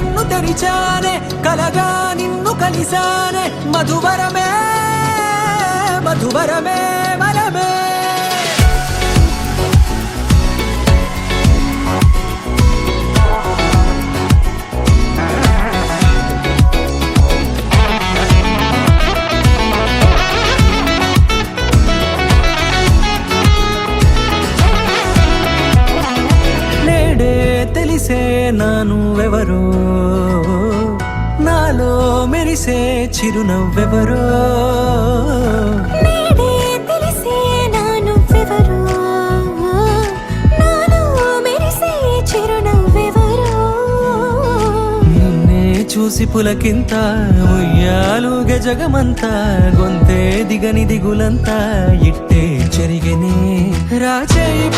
కన్ను తెరిచానే కలగా నిన్ను కలిసానే మధువరమే మధువరమే మరమే మెరిసే చిరునవ్వెవరో. నేడే తెలిసే నా నువ్వెవరో నాలో మెరిసే చిరునవ్వెవరో. చూసి పులకింత ఉయ్యాలుగ జగమంతా గొంతే దిగని దిగులంతా ఇట్టే చెరిగనే. రాచేయి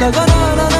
da da da da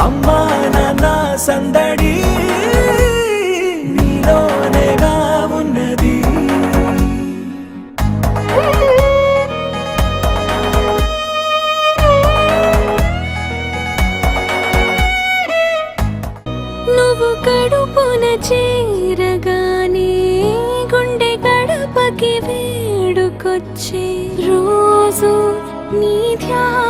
అమ్మా నాన్న సందడి నీలోనేగా ఉన్నది. నువ్వు కడుపున చేరగానే గుండె గడపకి వేడుకొచ్చే రోజు నీ ధ్యాసలో